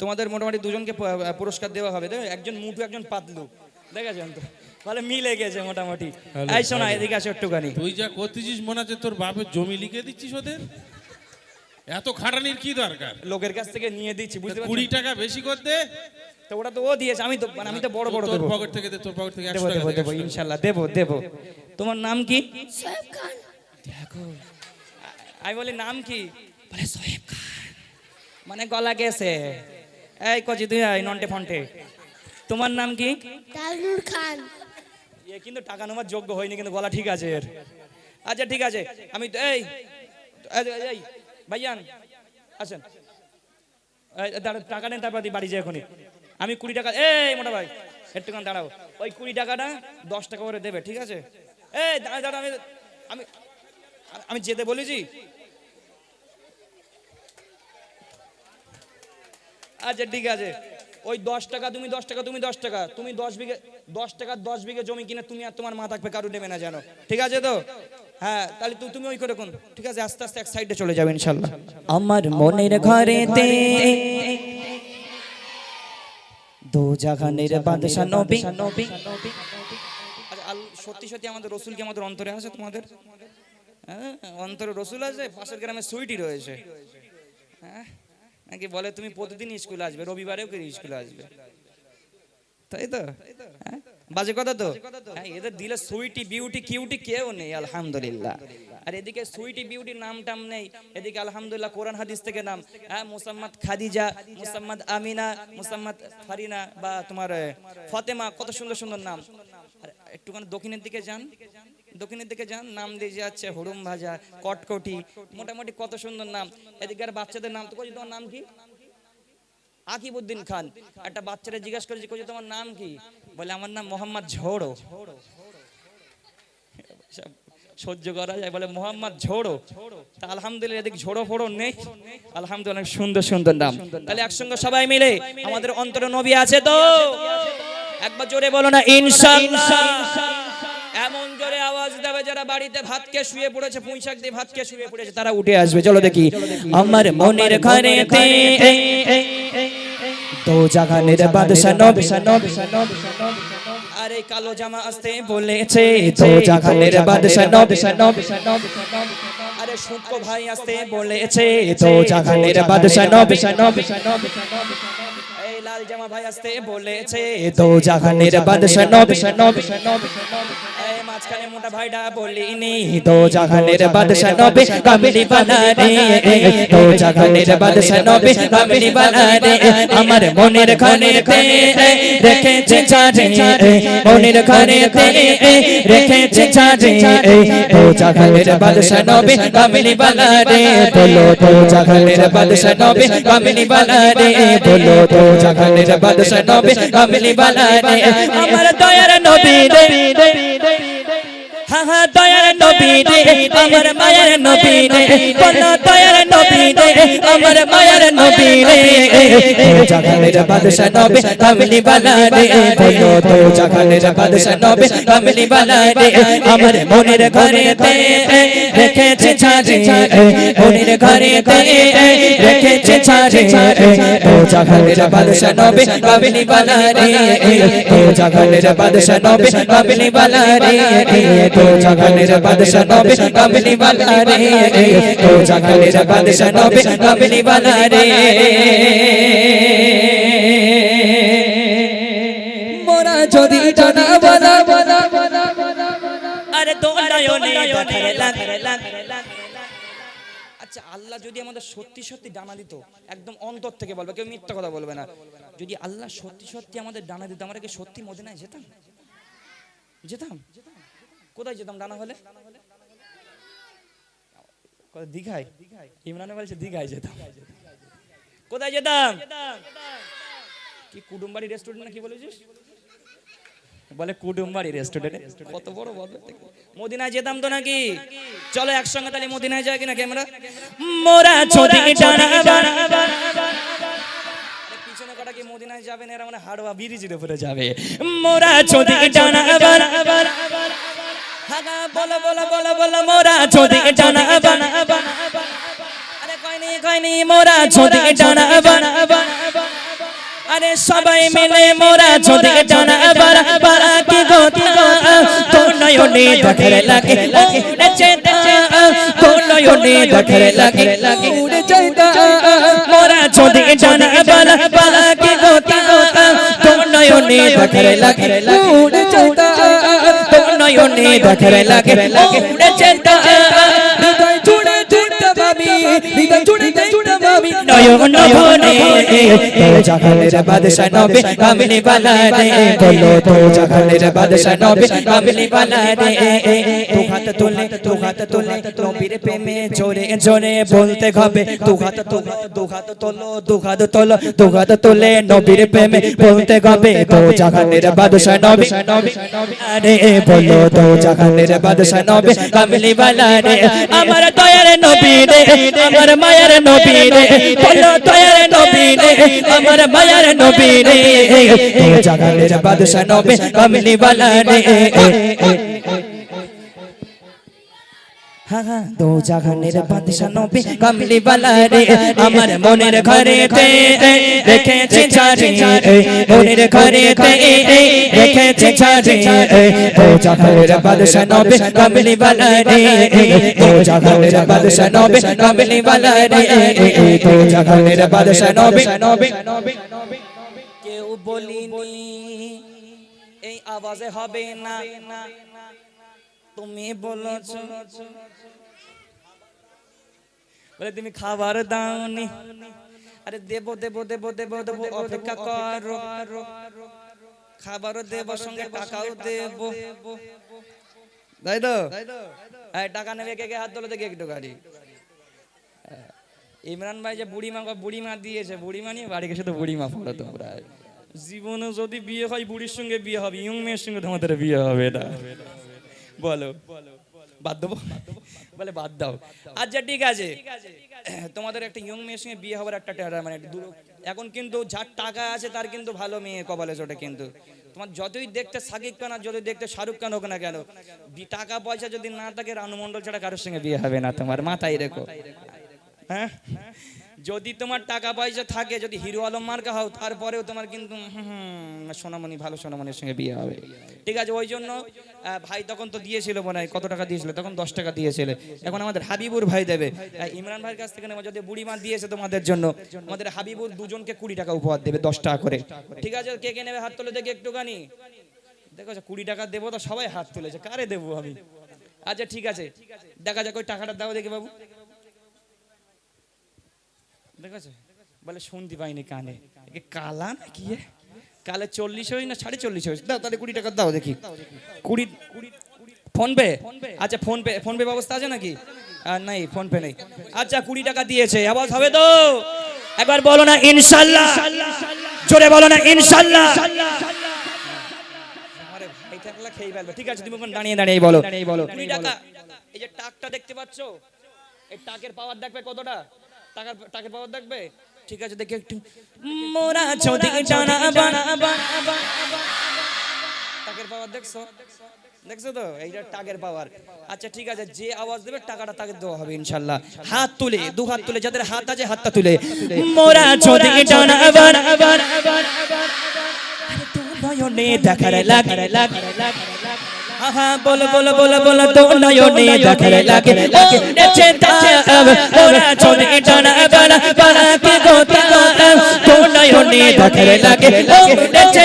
তোমাদের মোটামুটি দুজনকে পুরস্কার দেওয়া হবে। দেখো একজন মুটু একজন পাতলু। দেখেছেন তো? তাহলে মিলে গেছে মোটামুটি। ভালো, এই শোনা এদিকে আসো একটুখানি। তুই যা করতেছিস মনে হচ্ছে তোর বাপের জমি লিখে দিচ্ছিস ওদের? এত খাটানির কি দরকার? লোকের কাছ থেকে নিয়ে দিচ্ছি বুঝতে কুড়ি পারছি টাকা বেশি করতে তো ওটা তো ও দিয়েছে আমি তো মানে আমি তো বড় বড় তোর দেবো। পকেট থেকে দে তোর পকেট থেকে দেবো একশো টাকা দেবো দে, দেবো দেবো দেবো। তোমার নাম কি? সোহেব খান। দেখো। আমি বলি নাম কি? বলে সোহেব খান। মানে গলা গেছে। এই কচি তুই আয় নন্টে ফন্টে। তোমার নাম কি? তাজনুর খান। এ কিন্তু টাকা নেওয়ার যোগ্য হয়নি কিন্তু গলা ঠিক আছে এর। আচ্ছা ঠিক আছে। আমি এই এই, ভাইয়ান দাঁড়াও, টাকা নেন তারপর বাড়ি যাই এখনই। আমি কুড়ি টাকা এই মোটা ভাই একটুখান দাঁড়াও। ওই কুড়ি টাকাটা দশ টাকা করে দেবে ঠিক আছে? এই দাঁড়া দাঁড়া আমি আমি আমি যেতে বলেছি। আচ্ছা ঠিক আছে। ওই দশ টাকা তুমি দশ টাকা তুমি দশ টাকা। তুমি দশ বিঘে দশ টাকা দশ বিঘে জমি কিনে তুমি আর তোমার মা থাকবে কারু নেবে না জানো। ঠিক আছে তো? হ্যাঁ তাহলে তুমি ওই করে কোন। ঠিক আছে আস্তে আস্তে এক সাইডে চলে যাবে ইনশাল্লাহ। আমার মনের ঘরেতে দু জাহানের বাদশা নবী। আচ্ছা, আল- সত্যি সত্যি আমাদের রসুল কি আমাদের অন্তরে আছে তোমাদের? হ্যাঁ অন্তরে রসুল আছে পাশের গ্রামে সুইটি রয়েছে। হ্যাঁ? নাকি বলে তুমি প্রতিদিন স্কুলে আসবে, রবিবারেও করে স্কুলে আসবে? তাই তো? হ্যাঁ? বাজে কথা তো? হ্যাঁ এদের দিলে সুইটি, বিউটি, কিউটি কেউ নেই, আলহামদুলিল্লাহ। আর এদিকে সুইটি, বিউটি নাম টাম নেই, এদিকে আলহামদুলিল্লাহ কোরআন হাদিস থেকে নাম হ্যাঁ মুসাম্মদ খাদিজা, মুসাম্মদ আমিনা, মুসাম্মদ ফারিনা বা তোমার ফতেমা, কত সুন্দর সুন্দর নাম। আর একটুখানি দক্ষিণের দিকে যান। দক্ষিণের দিকে যান, নাম দিয়ে যাচ্ছে হুড়ুম ভাজা, কটকটি। মোটামুটি কত সুন্দর নাম। এদিকে বাচ্চাদের নাম তো কই তোমার নাম কি? আকিবউদ্দিন খান। একটা বাচ্চারা জিজ্ঞাসা করেছে, কই তোমার নাম কি? বলে, আমার নাম মোহাম্মদ ঝোড়ো। সহ্য করা যায়, বলে, মোহাম্মদ ঝোড়ো। তা আলহামদুলিল্লাহ, এদিকে ঝোড়ো ফোড়ো নেই। আলহামদুলিল্লাহ, অনেক সুন্দর সুন্দর নাম। তাহলে একসঙ্গে সবাই মিলে আমাদের অন্তরে নবী আছে তো? একবার জোরে বলো না ইনশাআল্লাহ বাড়িতে ভাত কে শুয়ে পড়েছে পুঁই শাক দিয়ে ভাত কে শুয়ে পড়েছে তারা উঠে আসবে। চলো দেখি। আমার মনের ঘরেতে দো জাগানের বাদশা নবী আরে কালো জামা আসতে বলেছে দো জাগানের বাদশা নবী আরে শুটকো ভাই আসতে বলেছে দো জাগানের বাদশা নবী এই লাল জামা ভাই আসতে বলেছে দো জাগানের বাদশা নবী এই মাঝখানে মোটা ভাইটা বলিনি দো জাগানের বাদশা নবী কামলি বানা রে দো জাগানের বাদশা নবী কামলি বানা রে আমার মনের ঘরেতে রেখেছে চাঁদে। মনের ঘরেতে রেখেছে চাঁদে। দো জাগানের বাদশা নবী কামলি বানা রে বলো দো জাগানের বাদশা নবী কামলি বানা রে বলো দো জাগানের বাদশা নবী কামলি বানা রে আমার দয়ার নবী রে। হা হা দয়ার নবী আমার মায়ের নবী রে বলো দয়ার নবী রে আমার মায়ের নবী রে তো জাগানের বাদশা নবী কামলি বালা রে বলো তো জাগানের বাদশা নবী কামলি বালা রে আমার মনের ঘরেতে রেখেছে ছাড়ে মনের ঘরেতে রেখেছে ছাড়ে তো জাগানের বাদশা নবী কামলি বালা রে তো জাগানের বাদশা নবী কামলি বালা রে তো জাগানের বাদশা নবী কামলি বালা রে তো বাদশা নবী কামলি বালা রে মোরা যদি জানা বলা আরে দোলায়নে দেখারে লাগ আচ্ছা আল্লাহ যদি আমাদের সত্যি সত্যি ডানা দিত একদম অন্তর থেকে বলবে কেউ মিথ্যা কথা বলবে না। যদি আল্লাহ সত্যি সত্যি আমাদের ডানা দিত আমরা কি সত্যি মদিনায় যেতাম? যেতাম? কোথায় যেতাম? ডানা হলে? দীঘায়? ইমরানে বলছে দীঘায় যেতাম। কোথায় যেতাম? কি কুটুম্বাড়ি রেস্টুরেন্ট না কি বলেছিস? বলে কুটুম্বাড়ি রেস্টুরেন্টে কত বড় বদল মদিনায় যেতাম তো নাকি? চলো একসঙ্গে তাহলে মদিনায় যাই কিনা ক্যামেরা? মোরা ডানা পিছনে কটা কি মদিনায় যাবে না? এরা মানে হাড়োয়া ব্রিজের উপরে যাবে। মোরা বানা। হাগা বলো বলো বলো বলো, মোরা যদি ডানা বানা আরে কয়নি কয়নি মোরা যদি ডানা বানা আরে সবাই মিলে মোরা যদি জানা বারা বারা কি কথা তো নয়নে দেখরে লাগে, উড়ে যেতা তো নয়নে দেখরে লাগে মোরা যদি জানা বারা বারা কি তো নয়নে দেখরে লাগে নয়নে দেখরে লাগে। উড়ে হৃদয় জুড়ে জুড়ে ভাবি হৃদয় জুড়ে জুড়ে ভাবি নয়ন ভরে তো জাগানের বাদশা নবে কামিনী বালা রে বলো তো জাগানের বাদশা নবে কামিনী বালা রে তু হাত তুলে তু হাত তুলে নবীর প্রেমে জোরে জোরে বলতে হবে। তু হাত তুলে দু হাত তোলো দু হাত তোলো দু হাত তুলে নবীর প্রেমে বলতে হবে। তো জাগানের বাদশা নবে আরে বলো তো জাগানের বাদশা নবে কামিনী বালা রে আমার দয়ার নবী রে আমার মায়ের নবী রে বলো দয়ার নবী রে আমার মায়ার নবীনে। জাগানের বাদশা নবে কমলি বালা রে হা হা দো জাগানের বাদশা নবে কামলি আমার মনের ঘরেতে রেখেছে ছাড়ে মনের ঘরেতে রেখেছে ছাড়ে দো জাগানের বাদশা নবে কামলি দো জাগানের বাদশা নবে কামলি দো জাগানের বাদশা নবে কেউ বলিনি এই আওয়াজে হবে না তুমি বলেছ বলে তুমি খাবার দাওনি। আরে দেব দেব দেব দেব দেব অপেক্ষা করো। খাবারও দেব সঙ্গে টাকাও দেব। তাই তো? এই টাকা নেবে কে কে হাত তোলো দেখি একটু গাড়ি। ইমরান ভাই যে বুড়ি মা বুড়ি মা দিয়েছে। বুড়ি মা নিয়ে বাড়ি গেছে তো বুড়ি মা পড়ো তোমরা। জীবনে যদি বিয়ে হয় বুড়ির সঙ্গে বিয়ে হবে ইয়ং মেয়ের সঙ্গে তোমাদের বিয়ে হবে না। বলো। বাদ দেবো? বলে বাদ দাও। আচ্ছা ঠিক আছে। তোমাদের একটা ইয়ং মেয়ের সঙ্গে বিয়ে হবার একটা মানে এখন কিন্তু যার টাকা আছে তার কিন্তু ভালো মেয়ে কপালে চোটে কিন্তু। তোমার যতই দেখতে সাকিব খান আর যতই দেখতে শাহরুখ খান হোক না কেন টাকা পয়সা যদি না থাকে রানু মণ্ডল ছাড়া কারোর সঙ্গে বিয়ে হবে না তোমার। মাথায় রেখো। হ্যাঁ? যদি তোমার টাকা পয়সা থাকে যদি হিরো আলম মার্কা হও তারপরেও তোমার কিন্তু সোনামণি ভালো সোনামণির সঙ্গে বিয়ে হবে। ঠিক আছে ওই জন্য ভাই তখন তো দিয়েছিল মনে হয় কত টাকা দিয়েছিল? তখন দশ টাকা দিয়েছিল। এখন আমাদের হাবিবুর ভাই দেবে। ইমরান ভাইয়ের কাছ থেকে নেওয়া যদি বুড়িমা দিয়েছে তোমাদের জন্য আমাদের হাবিবুর দুজনকে কুড়ি টাকা উপহার দেবে দশ টাকা করে। ঠিক আছে কে কে নেবে হাত তুলে দেখি একটুখানি। দেখো আচ্ছা, কুড়ি টাকা দেবো তো সবাই হাত তুলেছে কারে দেবো আমি? আচ্ছা ঠিক আছে দেখা যাক ওই টাকাটা দাও দেখি বাবু। বলে শুনতে পাইনি কানে। কালা না কি কালে চল্লিশ হই না সাড়ে চল্লিশ হই? দাও, তাহলে কুড়ি টাকা দাও দেখি। কুড়ি, ফোন পে? আচ্ছা ফোন পে ফোন পে ব্যবস্থা আছে নাকি? নাই, ফোন পে নেই। আচ্ছা কুড়ি টাকা দিয়েছে। আবার হবে তো? একবার বলো না, ইনশাল্লাহ। জোরে বলো না, ইনশাল্লাহ। ঠিক আছে, তুমি দাঁড়িয়ে দাঁড়িয়ে বলো। বলো কুড়ি টাকা। এই যে টাকটা দেখতে পাচ্ছ? এই টাকের পাওয়ার দেখবে কতটা? টাকার টাকের পাওয়ার দেখবে ঠিক আছে দেখি একটু মোরা যদি জানা বানা টাকের পাওয়ার দেখছ দেখছ তো এইটা টাকের পাওয়ার আচ্ছা ঠিক আছে যে আওয়াজ দেবে টাকাটা তাকে দেওয়া হবে ইনশাল্লাহ হাত তুলে দু হাত তুলে যাদের হাত আছে হাতটা তুলে মোরা যদি জানা বানা নয়নে দেখার লাগে আহা বল বল বল বল তো নয়নে দেখার লাগে উড়েছে তাব ওরা চলে টানা বানা বানা কি গোতা গোতা তো নয়নে দেখার লাগে উড়েছে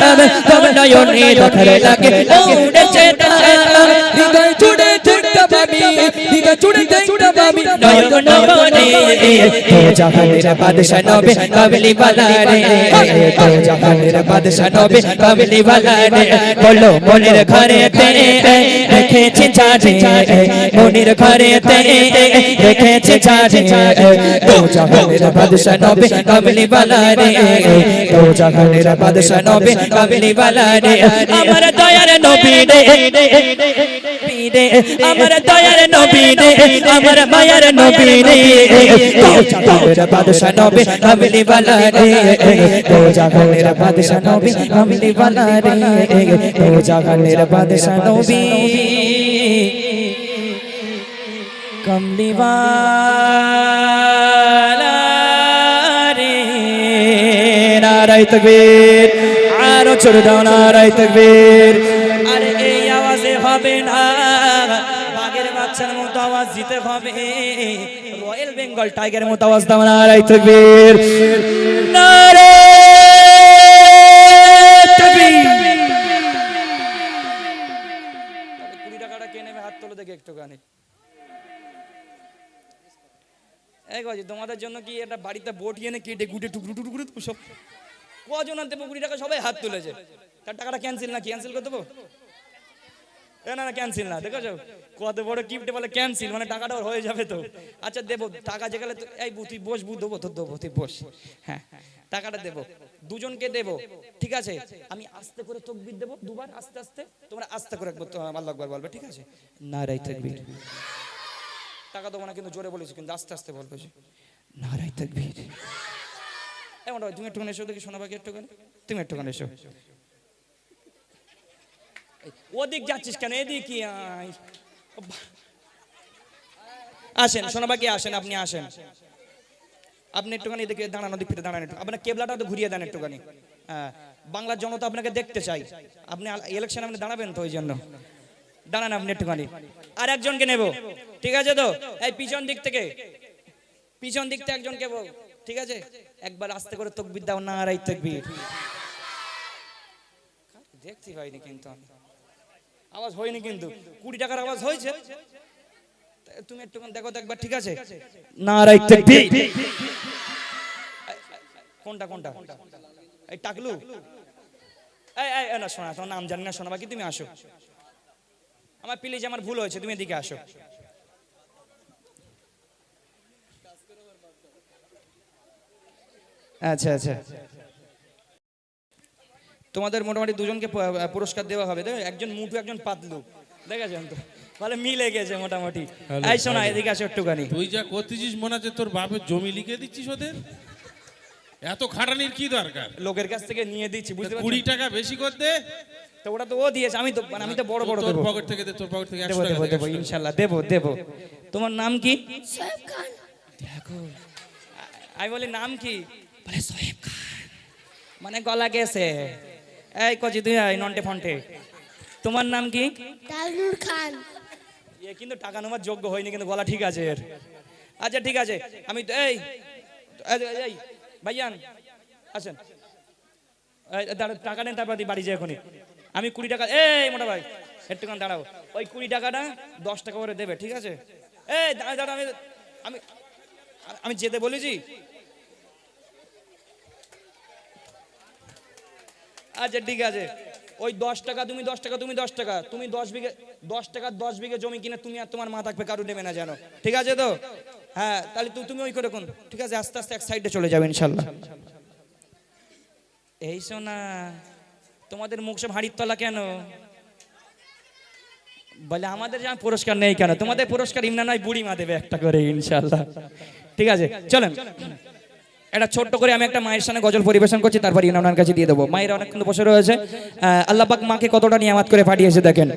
তাব তো নয়নে দেখার লাগে উড়েছে তাব হৃদয় জুড়ে জুড়ে ভাবি হৃদয় জুড়ে ভাবি নয়ন নবনে তো জাহানের বাদশা নবে কাবলি বালা রে তো জাহানের বাদশা নবে কাবলি বালারে বলো মনের ঘরেতে রেখেছে ছাড়ে মনের ঘরেতে রেখেছে ছাড়ে তো জাহানের বাদশা নবে কাবলি বালা রে তো জাহানের বাদশা নবে কাবলি বালা রে আমার দয়ার নবী রে আমার দয়ার নবী রে, আমার মায়ার নবী রে। তো জাহানের বাদশা নবে কাবলি বালা রে তো জাহানের বাদশা নবে কাবলি বালা রে তো জাহানের বাদশা নবী। আরও জোরে দাও তকবীর আরে এই আওয়াজে হবে না বাঘের বাচ্চার মতো আওয়াজ দিতে হবে রয়্যাল বেঙ্গল টাইগারের মতো আওয়াজ দাও নারাই তকবীর কুড়ি টাকাটা কে নেবে? হাত তোলো দেখে একটুখানি। এই গজি তোমাদের জন্য কি একটা বাড়িতে বটি এনে কেটে গুটে টুকরো টুকরো দেবো সব? কজন আনতে কুড়ি টাকা? সবাই হাত তুলেছে। তার টাকাটা ক্যান্সেল না ক্যান্সেল করে দেবো? না না ক্যান্সেল না, দেখেছ? কত বড় বলে ক্যান্সেল মানে টাকাটা হয়ে যাবে তো। আচ্ছা দেবো, টাকা যেখানে এই তুই বস বু, দেবো, তোর দেবো, তুই বস। হ্যাঁ টাকাটা দেবো। দুজনকে দেবো, ঠিক আছে? আমি আস্তে করে তকবির দেবো, দুবার আস্তে আস্তে। তোমরা আস্তে করে একবার আল্লাহ বলবে, ঠিক আছে? নারাই তকবির। টাকা দেবো না কিন্তু জোরে বলেছি কিন্তু আস্তে আস্তে বলবে যে, নারাই তকবির। এমন তুমি একটুখানি এসো দেখি শোনা বাকি একটুখানি? তুমি একটুখানি এসো। ওদিক যাচ্ছিস কেন? এদিকে বা- আসেন শোনা বাকি আসেন আপনি আসেন। আপনি একটুখানি এদিকে দাঁড়ানো দিক থেকে দাঁড়ান একটু। আপনার কেবলাটা তো ঘুরিয়ে দেন একটুখানি। হ্যাঁ বাংলার জনতা আপনাকে দেখতে চাই। আপনি ইলেকশন আপনি দাঁড়াবেন তো ওই জন্য। দাঁড়ান আপনি একটুখানি। আর একজনকে নেব। ঠিক আছে তো? এই পিছন দিক থেকে। পিছন দিক থেকে একজনকে ঠিক আছে? একবার আস্তে করে তকবির দাও না রাই তকবির। দেখতে পাইনি কিন্তু আওয়াজ হয়নি কিন্তু। কুড়ি টাকার আওয়াজ হয়েছে। তুমি একটু দেখো তো একবার ঠিক আছে? না রাই তকবির। কোনটা কোনটা? এই টাকলু। এই এই এই, না শোনা তোমার নাম জানি না শোনা বাকি তুমি আসো। আমার প্লিজ আমার ভুল হয়েছে তুমি এদিকে আসো। আচ্ছা আচ্ছা। তোমাদের মোটামুটি দুজনকে পুরস্কার দেওয়া হবে দেখো একজন মুটু একজন পাতলু দেখেছেন তো? তাহলে মিলে গেছে মোটামুটি। এই শোনা এদিকে আসো একটুখানি। তুই যা করতেছিস মনে হচ্ছে তোর বাপের জমি লিখে দিচ্ছিস ওদের? এত খাটানির কি দরকার? লোকের কাছ থেকে নিয়ে দিচ্ছি বুঝতে কুড়ি টাকা বেশি করতে? তো ওটা তো ও দিয়েছে আমি তো মানে আমি তো বড় বড় তোর দেবো। পকেট থেকে তোর পকেট থেকে দেবো দেবো দেবো ইনশাল্লাহ দেবো দেবো। তোমার নাম কি? সোহেব খান। দেখো। আমি বলি নাম কি? বলে সোহেব খান। মানে গলা গেছে। এই কজি তুই আয় নন্টে ফন্টে। তোমার নাম কি? তাজনুর খান। এ কিন্তু টাকা নেওয়ার যোগ্য হয়নি কিন্তু গলা ঠিক আছে এর। আচ্ছা ঠিক আছে। আমি তো- এই এই, ভাইয়ান আসেন। টাকা নেন, তারপর বাড়ি যাই এখনই। আমি কুড়ি টাকা, এই, মোটা ভাই একটুখান দাঁড়াও। ওই কুড়ি টাকাটা দশ টাকা করে দেবে, ঠিক আছে? এই দাঁড়া দাঁড়া আমি আমি আমি যেতে বলেছি। আচ্ছা ঠিক আছে। ওই দশ টাকা, তুমি দশ টাকা, তুমি দশ টাকা, তুমি দশ বিঘে, দশ টাকা, দশ বিঘে জমি কিনে তুমি আর তোমার মা থাকবে, কারু নেবে না জানো ঠিক আছে তো? হ্যাঁ তাহলে তুমি ওই করে কোন, ঠিক আছে? আস্তে আস্তে এক সাইডে চলে যাবে, ইনশাল্লাহ। এই শোনা তোমাদের মুখ সব হাঁড়ির তলা কেন? বলে, আমাদের যেমন পুরস্কার নেই কেন? তোমাদের পুরস্কার ইমনা নয়, বুড়ি মা দেবে একটা করে ইনশাল্লাহ ঠিক আছে, চলেন। এটা ছোট্ট করে আমি একটা মায়ের সামনে গজল পরিবেশন করছি, তারপর ইনার কাছে দিয়ে দেবো। মায়ের অনেকক্ষণ বসে রয়েছে। আল্লাহ মাকে কতটা নিয়ামাত করে পাঠিয়েছে দেখেন।